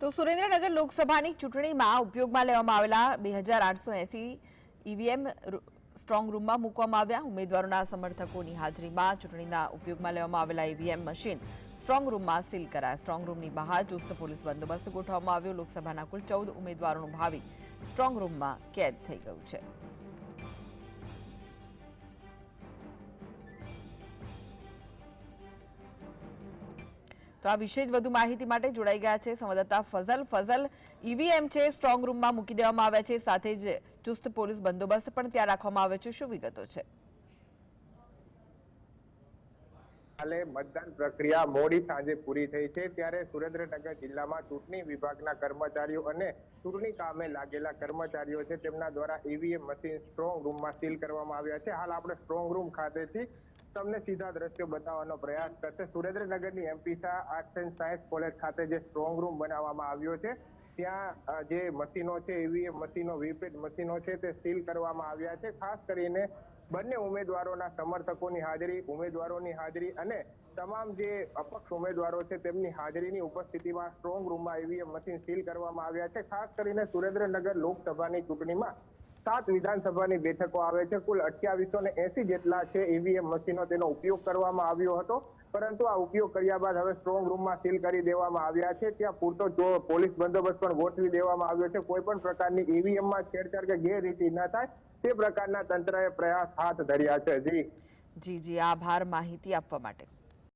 તો સુરેન્દ્રનગર લોકસભાની ચૂંટણીમાં ઉપયોગમાં લેવામાં આવેલા બે હજાર આઠસો એસી ઈવીએમ સ્ટ્રોંગ રૂમમાં મૂકવામાં આવ્યા. ઉમેદવારોના સમર્થકોની હાજરીમાં ચૂંટણીના ઉપયોગમાં લેવામાં આવેલા ઈવીએમ મશીન સ્ટ્રોંગ રૂમમાં સીલ કરાયા. સ્ટ્રોંગ રૂમની બહાર ચુસ્ત પોલીસ બંદોબસ્ત ગોઠવવામાં આવ્યો. લોકસભાના કુલ ચૌદ ઉમેદવારોનું ભાવિ સ્ટ્રોંગ રૂમમાં કેદ થઈ ગયું છે. તો આ વિશે જ વધુ માહિતી માટે જોડાઈ ગયા છે સંવાદદાતા ફઝલ. ફઝલ, ઈવીએમ છે, સ્ટ્રોંગ રૂમમાં મૂકી દેવામાં આવ્યા છે. સાથે જ ચુસ્ત પોલીસ બંદોબસ્ત પણ ત્યાં રાખવામાં આવ્યો છે. શું વિગતો છે? હાલે મતદાન પ્રક્રિયા મોડી સાંજે પૂરી થઈ છે, ત્યારે સુરેન્દ્રનગર જિલ્લામાં ચૂંટણી વિભાગના કર્મચારીઓ અને ચૂંટણી કામે લાગેલા કર્મચારીઓ છે, તેમના દ્વારા ઈવીએમ મશીન સ્ટ્રોંગ રૂમમાં સીલ કરવામાં આવ્યા છે. હાલ આપણે સ્ટ્રોંગ રૂમ ખાતેથી તમને સીધા દ્રશ્યો બતાવવાનો પ્રયાસ કરશે. સુરેન્દ્રનગરની MP Shah arts and science college ખાતે જે સ્ટ્રોંગ રૂમ બનાવવામાં આવ્યો છે ત્યાં જે મશીનો છે ઈવીએમ મશીનો વીપેટ મશીનો છે, તે સીલ કરવામાં આવ્યા છે. ખાસ કરીને બંને ઉમેદવારોના સમર્થકોની હાજરી, ઉમેદવારોની હાજરી અને તમામ જે અપક્ષ ઉમેદવારો છે, તેમની હાજરીની ઉપસ્થિતિમાં સ્ટ્રોંગ રૂમમાં ઈવીએમ મશીન સીલ કરવામાં આવ્યા છે. ખાસ કરીને સુરેન્દ્રનગર લોકસભાની ચૂંટણીમાં સાત વિધાનસભાની બેઠકો આવે છે. કુલ અઠ્યાવીસો ને એસી જેટલા છે ઈવીએમ મશીનો તેનો ઉપયોગ કરવામાં આવ્યો હતો. પરંતુ આ ઉપયોગ કર્યા બાદ હવે સ્ટ્રોંગ રૂમમાં સીલ કરી દેવામાં આવ્યા છે. ત્યાં પૂરતો પોલીસ બંદોબસ્ત પણ ગોઠવી દેવામાં આવ્યો છે. કોઈ પણ પ્રકારની ઈવીએમમાં છેડછાડ કે ગેરરીતિ ન થાય, તે પ્રકારના તંત્રએ પ્રયાસ હાથ ધર્યા છે. જી. જી જી. આભાર માહિતી આપવા માટે.